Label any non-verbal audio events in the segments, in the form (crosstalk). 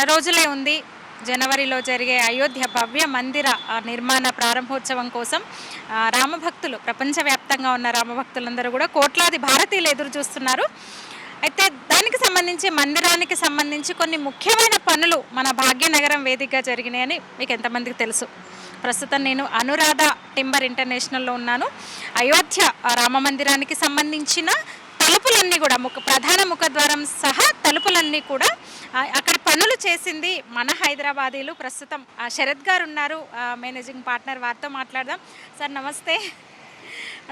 నెల రోజులే ఉంది. జనవరిలో జరిగే అయోధ్య భవ్య మందిర నిర్మాణ ప్రారంభోత్సవం కోసం రామభక్తులు ప్రపంచవ్యాప్తంగా ఉన్న రామభక్తులందరూ కూడా కోట్లాది భారతీయులు ఎదురు చూస్తున్నారు. అయితే దానికి సంబంధించి మందిరానికి సంబంధించి కొన్ని ముఖ్యమైన పనులు మన భాగ్యనగరం వేదికగా జరిగినాయని మీకు ఎంతమందికి తెలుసు. ప్రస్తుతం నేను అనురాధ టింబర్ ఇంటర్నేషనల్లో ఉన్నాను. అయోధ్య రామ మందిరానికి సంబంధించిన తలుపులన్నీ కూడా ముఖ ప్రధాన ముఖద్వారం సహా తలుపులన్నీ కూడా అక్కడ పనులు చేసింది మన హైదరాబాదీలు. ప్రస్తుతం శరత్ గారు ఉన్నారు మేనేజింగ్ పార్ట్నర్ వారితో మాట్లాడదాం. సార్ నమస్తే.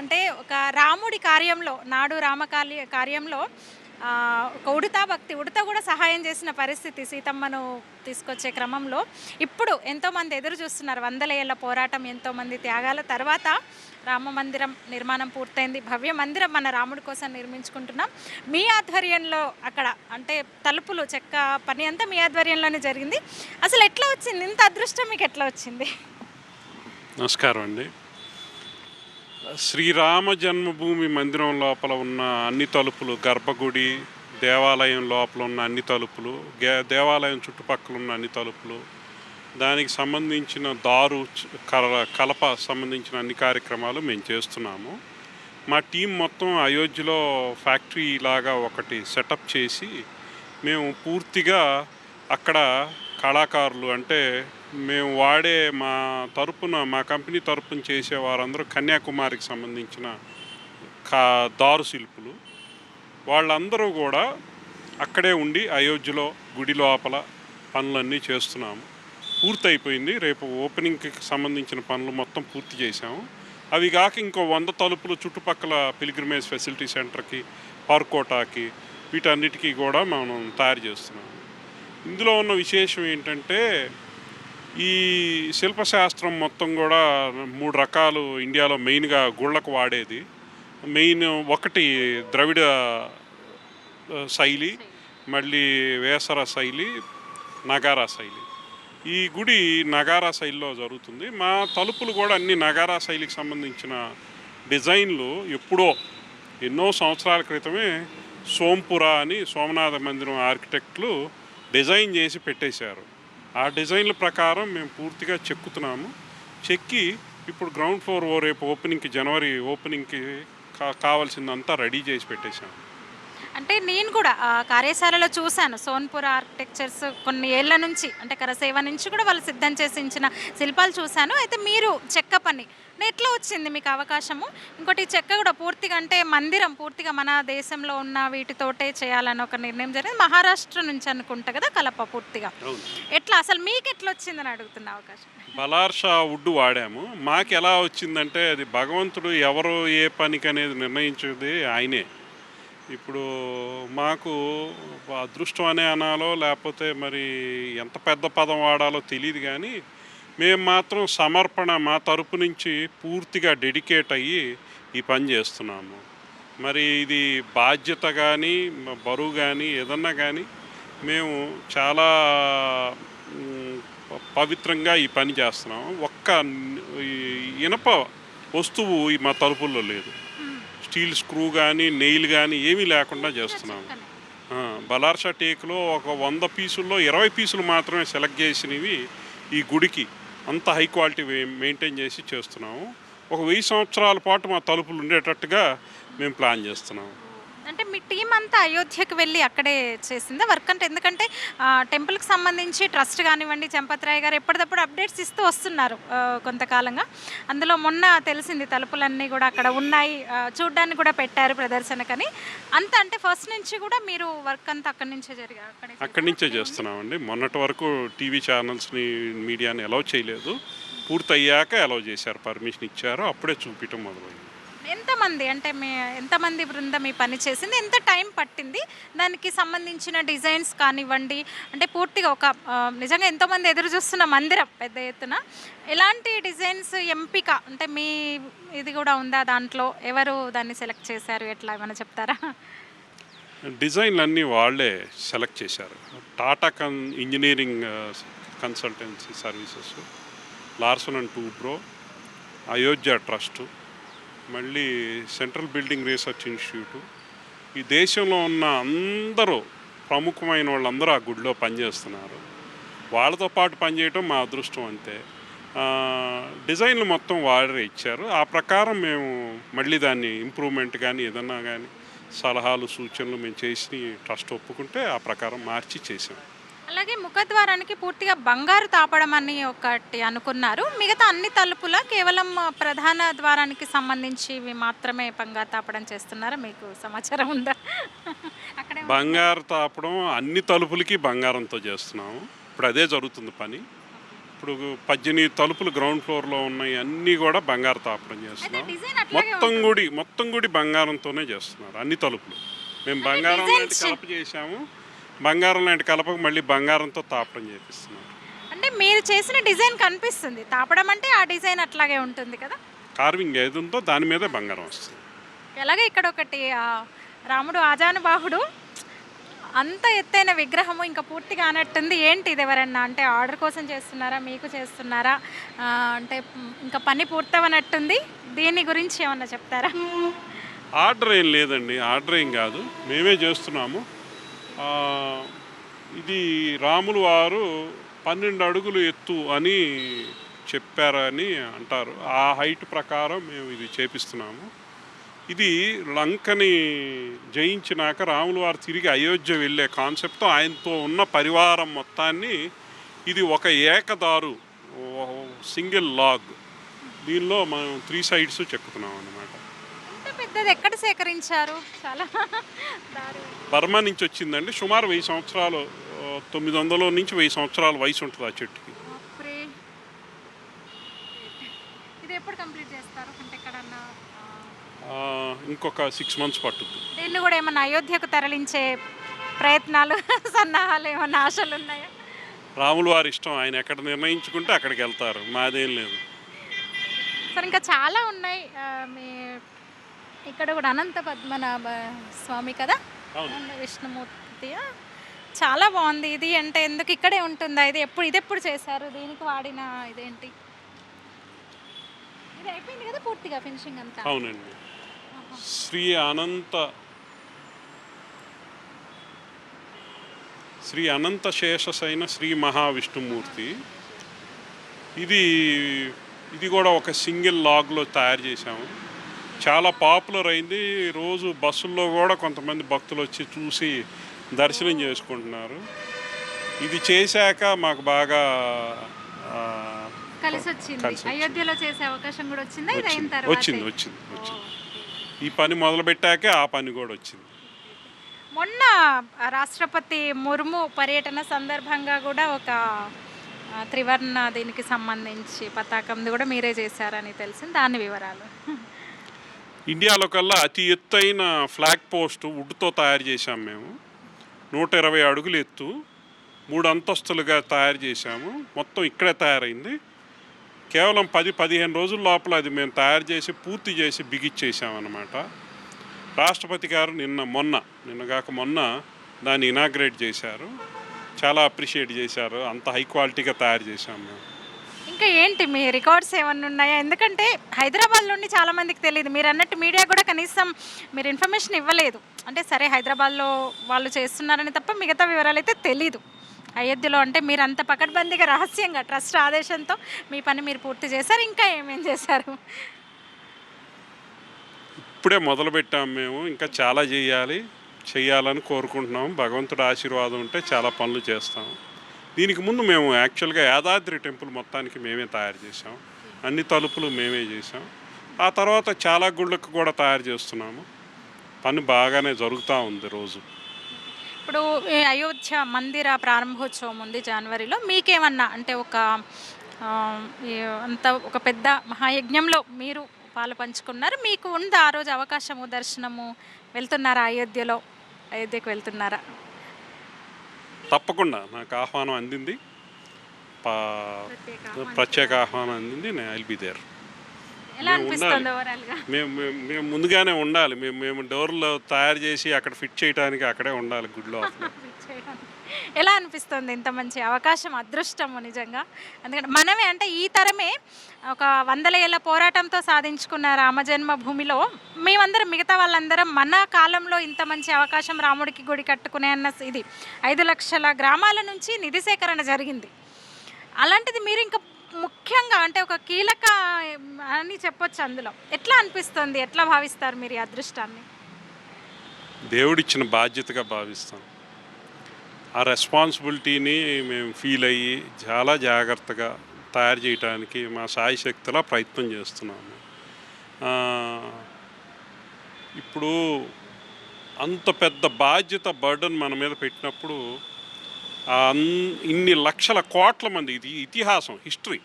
అంటే ఒక రాముడి కార్యంలో నాడు రామ కార్య కార్యంలో ఒక ఉడతా భక్తి ఉడత కూడా సహాయం చేసిన పరిస్థితి సీతమ్మను తీసుకొచ్చే క్రమంలో. ఇప్పుడు ఎంతోమంది ఎదురు చూస్తున్నారు. వందల ఏళ్ళ పోరాటం ఎంతోమంది త్యాగాల తర్వాత రామ మందిరం నిర్మాణం పూర్తయింది. భవ్య మందిరం మన రాముడి కోసం నిర్మించుకుంటున్నాం. మీ ఆధ్వర్యంలో అక్కడ అంటే తలుపులు చెక్క పని అంతా మీ ఆధ్వర్యంలోనే జరిగింది. అసలు ఎట్లా వచ్చింది? ఇంత అదృష్టం మీకు ఎట్లా వచ్చింది? నమస్కారం అండి. శ్రీరామ జన్మభూమి మందిరం లోపల ఉన్న అన్ని తలుపులు గర్భగుడి దేవాలయం లోపల ఉన్న అన్ని తలుపులు గే- దేవాలయం చుట్టుపక్కల ఉన్న అన్ని తలుపులు దానికి సంబంధించిన దారు కల కలప సంబంధించిన అన్ని కార్యక్రమాలు మేము చేస్తున్నాము. మా టీం మొత్తం అయోధ్యలో ఫ్యాక్టరీ లాగా ఒకటి సెటప్ చేసి మేము పూర్తిగా అక్కడ కళాకారులు అంటే మేము వాడే మా తరపున మా కంపెనీ తరపున చేసే వారందరూ కన్యాకుమారికి సంబంధించిన కా దారు శిల్పులు. వాళ్ళందరూ కూడా అక్కడే ఉండి అయోధ్యలో గుడి లోపల పనులన్నీ చేస్తున్నాము. పూర్తయిపోయింది. రేపు ఓపెనింగ్కి సంబంధించిన పనులు మొత్తం పూర్తి చేశాము. అవి కాక ఇంకో వంద తలుపులు చుట్టుపక్కల పిలిగ్రిమేజ్ ఫెసిలిటీ సెంటర్కి పార్కోటాకి వీటన్నిటికీ కూడా మనం తయారు చేస్తున్నాము. ఇందులో ఉన్న విశేషం ఏంటంటే ఈ శిల్పశాస్త్రం మొత్తం కూడా మూడు రకాలు ఇండియాలో మెయిన్గా గుళ్ళకు వాడేది. మెయిన్ ఒకటి ద్రవిడ శైలి మళ్ళీ వేసర శైలి నగారా శైలి. ఈ గుడి నగారా శైలిలో జరుగుతుంది. మా తలుపులు కూడా అన్ని నగారా శైలికి సంబంధించిన డిజైన్లు ఎప్పుడో ఎన్నో సంవత్సరాల క్రితమే సోంపుర అని సోమనాథ మందిరం ఆర్కిటెక్ట్లు డిజైన్ చేసి పెట్టేశారు. ఆ డిజైన్ల ప్రకారం మేము పూర్తిగా చెక్కుతున్నాము. చెక్కి ఇప్పుడు గ్రౌండ్ ఫ్లోర్ ఓ రేపు ఓపెనింగ్కి జనవరి ఓపెనింగ్కి కా కావాల్సిందంతా రెడీ చేసి పెట్టేశాము. అంటే నేను కూడా కార్యశాలలో చూశాను. సోన్పూర్ ఆర్కిటెక్చర్స్ కొన్ని ఏళ్ళ నుంచి అంటే కరసేవ నుంచి కూడా వాళ్ళు సిద్ధం చేసి ఇచ్చిన శిల్పాలు చూశాను. అయితే మీరు చెక్క పని ఎట్లా వచ్చింది మీకు అవకాశము? ఇంకోటి చెక్క కూడా పూర్తిగా అంటే మందిరం పూర్తిగా మన దేశంలో ఉన్న వీటితోటే చేయాలని ఒక నిర్ణయం జరిగింది. మహారాష్ట్ర నుంచి అనుకుంటా కదా కలప పూర్తిగా. ఎట్లా అసలు మీకు ఎట్లా వచ్చిందని అడుగుతున్న అవకాశం? బలార్షా వుడ్ వాడాము. మాకు ఎలా వచ్చిందంటే అది భగవంతుడు ఎవరు ఏ పనికి అనేది నిర్ణయించేది ఆయనే. ఇప్పుడు మాకు అదృష్టం అనే అనాలో లేకపోతే మరి ఎంత పెద్ద పదం వాడాలో తెలియదు కానీ మేము మాత్రం సమర్పణ మా తరపు నుంచి పూర్తిగా డెడికేట్ అయ్యి ఈ పని చేస్తున్నాము. మరి ఇది బాధ్యత కానీ బరువు కానీ ఏదన్నా కానీ మేము చాలా పవిత్రంగా ఈ పని చేస్తున్నాము. ఒక్క ఈ ఇనప వస్తువు మా తలుపుల్లో లేదు. స్టీల్ స్క్రూ కానీ నెయిల్ కానీ ఏమీ లేకుండా చేస్తున్నాము ఆ, బలార్షా టేక్లో ఒక వంద పీసుల్లో ఇరవై పీసులు మాత్రమే సెలెక్ట్ చేసినవి ఈ గుడికి. అంత హై క్వాలిటీ మెయింటైన్ చేసి చేస్తున్నాము. ఒక వెయ్యి సంవత్సరాల పాటు మా తలుపులు ఉండేటట్టుగా మేము ప్లాన్ చేస్తున్నాము. అంటే మీ టీం అంతా అయోధ్యకు వెళ్ళి అక్కడే చేసిందా వర్క్? అంటే ఎందుకంటే టెంపుల్కి సంబంధించి ట్రస్ట్ కానివ్వండి చంపత్రాయ్ గారు ఎప్పటికప్పుడు అప్డేట్స్ ఇస్తూ వస్తున్నారు కొంతకాలంగా. అందులో మొన్న తెలిసింది తలుపులన్నీ కూడా అక్కడ ఉన్నాయి చూడ్డానికి కూడా పెట్టారు ప్రదర్శనకని. అంత అంటే ఫస్ట్ నుంచి కూడా మీరు వర్క్ అంతా అక్కడి నుంచే జరిగా అక్కడి నుంచే చేస్తున్నామండి. మొన్నటి వరకు టీవీ ఛానల్స్ని మీడియాని అలౌ చేయలేదు. పూర్తయ్యాక అలౌ చేశారు పర్మిషన్ ఇచ్చారు అప్పుడే చూపించడం మొదలైంది. ఎంతమంది అంటే మీ ఎంతమంది బృందం ఈ పని చేసింది? ఎంత టైం పట్టింది? దానికి సంబంధించిన డిజైన్స్ కానివ్వండి అంటే పూర్తిగా ఒక నిజంగా ఎంతోమంది ఎదురు చూస్తున్న మందిరం పెద్ద ఎత్తున. ఎలాంటి డిజైన్స్ ఎంపిక అంటే మీ ఇది కూడా ఉందా దాంట్లో? ఎవరు దాన్ని సెలెక్ట్ చేశారు? ఎట్లా? ఏమైనా చెప్తారా? డిజైన్లు అన్నీ వాళ్ళే సెలెక్ట్ చేశారు. టాటా కన్ engineering consultancy services Larsen and Toubro Ayodhya trust మళ్ళీ సెంట్రల్ బిల్డింగ్ రీసెర్చ్ ఇన్స్టిట్యూట్. ఈ దేశంలో ఉన్న అందరూ ప్రముఖమైన వాళ్ళందరూ ఆ గుడిలో పనిచేస్తున్నారు. వాళ్ళతో పాటు పనిచేయటం మా అదృష్టం అంతే. డిజైన్లు మొత్తం వారే ఇచ్చారు. ఆ ప్రకారం మేము మళ్ళీ దాన్ని ఇంప్రూవ్మెంట్ కానీ ఏదన్నా కానీ సలహాలు సూచనలు మేము చేసి ట్రస్ట్ ఒప్పుకుంటే ఆ ప్రకారం మార్చి చేసాం అలాగే ముఖద్వారానికి పూర్తిగా బంగారు తాపడం అని ఒకటి అనుకున్నారు. మిగతా అన్ని తలుపుల కేవలం ప్రధాన ద్వారానికి సంబంధించి మాత్రమే బంగారు తాపడం చేస్తున్నారా? మీకు సమాచారం ఉందా? అక్కడే బంగారు తాపడం అన్ని తలుపులకి బంగారంతో చేస్తున్నాము. ఇప్పుడు అదే జరుగుతుంది పని. ఇప్పుడు పద్దెనిమిది తలుపులు గ్రౌండ్ ఫ్లోర్లో ఉన్నాయి అన్నీ కూడా బంగారు తాపడం చేస్తున్నాం. మొత్తం గుడి మొత్తం గుడి బంగారంతోనే చేస్తున్నారు అన్ని తలుపులు. మేము బంగారం కలప చేసాము బంగారం లాంటి కలపకు మళ్ళీ బంగారంతో తాపడం చేపిస్తున్నారు. అంటే మీరు చేసిన డిజైన్ కనిపిస్తుంది. తాపడం అంటే ఆ డిజైన్ అట్లాగే ఉంటుంది కదా? కార్వింగ్ ఏది ఉందో దాని మీదే బంగారం వస్తుంది. అలాగే ఇక్కడ ఒకటి ఆ, రాముడు ఆజానుబాహుడు అంత ఎత్తైన విగ్రహము ఇంకా పూర్తిగా అన్నట్టుంది ఏంటి ఇది ఎవరన్నా? అంటే ఆర్డర్ కోసం చేస్తున్నారా? మీకు చేస్తున్నారా? ఆ, అంటే మ్, ఇంకా పని పూర్తవనట్టుంది. దీని గురించి ఏమన్నా చెప్తారా? ఆర్డర్ ఏం లేదండి. ఆర్డర్ ఏం కాదు. మేమే చేస్తున్నాము. ఇది రాములు వారు పన్నెండు అడుగులు ఎత్తు అని చెప్పారని అంటారు. ఆ హైట్ ప్రకారం మేము ఇది చేపిస్తున్నాము. ఇది లంకని జయించినాక రాములు వారు తిరిగి అయోధ్య వెళ్ళే కాన్సెప్ట్ ఆయనతో ఉన్న పరివారం మొత్తాన్ని ఇది ఒక ఏకదారు సింగిల్ లాగ్. దీనిలో మనం త్రీ సైడ్స్ చెక్కుతున్నాం అన్నమాట. పెద్దది ఎక్కడ సేకరించారు? చాలా బర్మా నుంచి వచ్చిందండి. సుమారు వెయ్యి సంవత్సరాలు తొమ్మిది వందల నుంచి వెయ్యి సంవత్సరాల వయసు ఉంటుంది ఆ చెట్టుకి. ఇది ఎప్పుడు కంప్లీట్ చేస్తారు? అంటే ఎక్కడన్నా ఇంకొక సిక్స్ మంత్స్ పట్టుద్ది. దీన్ని కూడా ఏమన్నా అయోధ్యకు తరలించే ప్రయత్నాలు (laughs) సన్నాహాలు ఏమన్నా ఆశలు ఉన్నాయా? రాములు వారి ఇష్టం. ఆయన ఎక్కడ నిర్ణయించుకుంటే అక్కడికి వెళ్తారు. మాదేం లేదు. సరే ఇంకా చాలా ఉన్నాయి. మీ ఇక్కడ కూడా అనంత పద్మనాభ స్వామి కదా? విష్ణుమూర్తి చాలా బాగుంది. ఇది అంటే ఎందుకు ఇక్కడే ఉంటుందా? ఇది ఎప్పుడు ఇది ఎప్పుడు చేశారు? దీనికి వాడిన ఇదేంటి? ఇది అయిపోయింది కదా పూర్తిగా ఫినిషింగ్ అంతా? అవునండి. శ్రీ అనంత శ్రీ అనంత శేషసైన శ్రీ మహావిష్ణుమూర్తి. ఇది ఇది కూడా ఒక సింగిల్ లాగ్లో తయారు చేశాము. చాలా పాపులర్ అయింది. రోజు బస్సుల్లో కూడా కొంతమంది భక్తులు వచ్చి చూసి దర్శనం చేసుకుంటున్నారు. ఇది చేశాక మాకు బాగా కలిసి వచ్చింది. అయోధ్యలో చేసే అవకాశం కూడా వచ్చిందా? ఇది అయిన వచ్చింది. తర్వాత? వచ్చింది వచ్చింది వచ్చింది. ఈ పని మొదలు పెట్టాకే ఆ పని కూడా వచ్చింది. మొన్న రాష్ట్రపతి ముర్ము పర్యటన సందర్భంగా కూడా ఒక త్రివర్ణ దీనికి సంబంధించి పతాకంది కూడా మీరే చేశారని తెలిసింది. దాని వివరాలు. ఇండియాలో కల్లా అతి ఎత్తైన ఫ్లాగ్ పోస్ట్ వుడ్తో తయారు చేశాము మేము. నూట ఇరవై అడుగులు ఎత్తు మూడు అంతస్తులుగా తయారు చేశాము. మొత్తం ఇక్కడే తయారైంది. కేవలం పది పదిహేను రోజుల లోపల అది మేము తయారు చేసి పూర్తి చేసి బిగిచ్చేసామన్నమాట రాష్ట్రపతి గారు నిన్న మొన్న నిన్న కాక మొన్న దాన్ని ఇనాగ్రేట్ చేశారు. చాలా అప్రిషియేట్ చేశారు. అంత హై క్వాలిటీగా తయారు చేశాము మేము. ఇంకా ఏంటి మీ రికార్డ్స్ ఏమన్నా ఉన్నాయా? ఎందుకంటే హైదరాబాద్ నుండి చాలా మందికి తెలియదు మీరు అన్నట్టు మీడియా కూడా కనీసం మీరు ఇన్ఫర్మేషన్ ఇవ్వలేదు. అంటే సరే హైదరాబాద్లో వాళ్ళు చేస్తున్నారని తప్ప మిగతా వివరాలు అయితే తెలీదు. అయోధ్యలో అంటే మీరు అంత పకడ్బందీగా రహస్యంగా ట్రస్ట్ ఆదేశంతో మీ పని మీరు పూర్తి చేశారు. ఇంకా ఏమేం చేశారు? ఇప్పుడే మొదలు పెట్టాము మేము. ఇంకా చాలా చేయాలి చేయాలని కోరుకుంటున్నాం. భగవంతుడు ఆశీర్వాదం ఉంటే చాలా పనులు చేస్తాం. దీనికి ముందు మేము యాక్చువల్గా యాదాద్రి టెంపుల్ మొత్తానికి మేమే తయారు చేసాం అన్ని తలుపులు మేమే చేసాం ఆ తర్వాత చాలా గుళ్ళకు కూడా తయారు చేస్తున్నాము. పని బాగానే జరుగుతూ ఉంది రోజు. ఇప్పుడు ఈ అయోధ్య మందిర ప్రారంభోత్సవం ఉంది జనవరిలో. మీకేమన్నా అంటే ఒక అంత ఒక పెద్ద మహాయజ్ఞంలో మీరు పాలు పంచుకున్నారు. మీకు ఉందా ఆ రోజు అవకాశము దర్శనము? వెళ్తున్నారా అయోధ్యలో? అయోధ్యకు వెళ్తున్నారా? తప్పకుండా నాకు ఆహ్వానం అందింది. పా- ప్రత్యేక ఆహ్వానం. అందింది. నేను ఐల్ బి దేర్ మేము మేము ముందుగానే ఉండాలి. మేము మేము డోర్లో తయారు చేసి అక్కడ ఫిట్ చేయడానికి అక్కడే ఉండాలి. గుడిలో (laughs) ఎలా అనిపిస్తుంది? ఇంత మంచి అవకాశం అదృష్టము నిజంగా. ఎందుకంటే మనమే అంటే ఈ తరమే ఒక వందల ఏళ్ళ పోరాటంతో సాధించుకున్న రామజన్మ భూమిలో మేమందరం మిగతా వాళ్ళందరం మన కాలంలో ఇంత మంచి అవకాశం రాముడికి గుడి కట్టుకునే అన్న ఇది ఐదు లక్షల గ్రామాల నుంచి నిధి సేకరణ జరిగింది. అలాంటిది మీరు ఇంకా ముఖ్యంగా అంటే ఒక కీలక అని చెప్పొచ్చు అందులో. ఎట్లా అనిపిస్తుంది? ఎట్లా భావిస్తారు మీరు ఈ అదృష్టాన్ని? దేవుడిచ్చిన బాధ్యతగా భావిస్తాం. ఆ రెస్పాన్సిబిలిటీని మేము ఫీల్ అయ్యి చాలా జాగ్రత్తగా తయారు చేయడానికి మా సాయి శక్తిలా ప్రయత్నం చేస్తున్నాము. ఇప్పుడు అంత పెద్ద బాధ్యత బర్డన్ మన మీద పెట్టినప్పుడు అన్- ఇన్ని లక్షల కోట్ల మంది ఇది ఇతిహాసం హిస్టరీ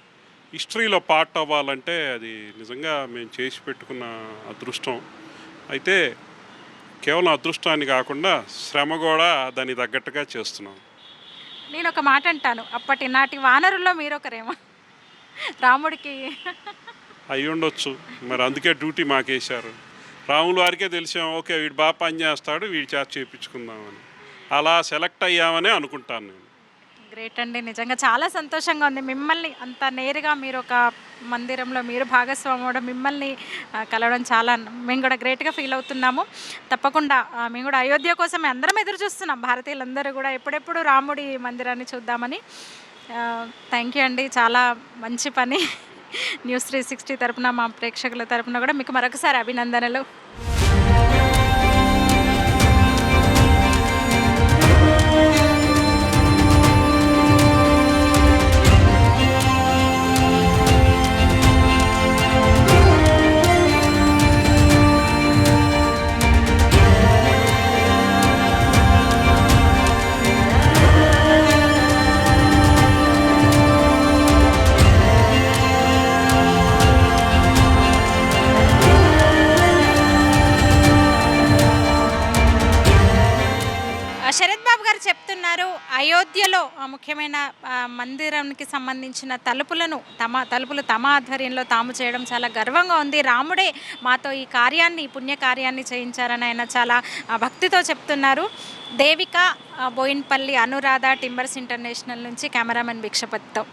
హిస్టరీలో పార్ట్ అవ్వాలంటే అది నిజంగా మేము చేసి పెట్టుకున్న అదృష్టం. అయితే కేవలం అదృష్టాన్ని కాకుండా శ్రమ కూడా దానికి తగ్గట్టుగా చేస్తున్నాం. నేను ఒక మాట అంటాను అప్పటి నాటి వానరుల్లో మీరు ఒకరేమో రాముడికి అయి ఉండొచ్చు మరి అందుకే డ్యూటీ మాకేశారు. రాములు వారికే తెలిసాం ఓకే వీడు బాగా పని చేస్తాడు వీడి చేత చేయించుకుందామని అలా సెలెక్ట్ అయ్యామని అనుకుంటాను నేను. గ్రేట్ అండి. నిజంగా చాలా సంతోషంగా ఉంది. మిమ్మల్ని అంత నేరుగా మీరు ఒక మందిరంలో మీరు భాగస్వామి అవ్వడం మిమ్మల్ని కలవడం చాలా మేము కూడా గ్రేట్గా ఫీల్ అవుతున్నాము. తప్పకుండా మేము కూడా అయోధ్య కోసం అందరం ఎదురు చూస్తున్నాం. భారతీయులందరూ కూడా ఎప్పుడెప్పుడు రాముడి మందిరాన్ని చూద్దామని. థ్యాంక్ యూ అండి. చాలా మంచి పని. న్యూస్ త్రీ సిక్స్టీ తరపున మా ప్రేక్షకుల తరపున కూడా మీకు మరొకసారి అభినందనలు. శరత్ బాబు గారు చెప్తున్నారు అయోధ్యలో ముఖ్యమైన మందిరానికి సంబంధించిన తలుపులను తమ తలుపులు తమ ఆధ్వర్యంలో తాము చేయడం చాలా గర్వంగా ఉంది. రాముడే మాతో ఈ కార్యాన్ని ఈ చేయించారని ఆయన చాలా భక్తితో చెప్తున్నారు. దేవిక బోయిన్పల్లి అనురాధ టింబర్స్ ఇంటర్నేషనల్ నుంచి కెమెరామెన్ భిక్షపతితో.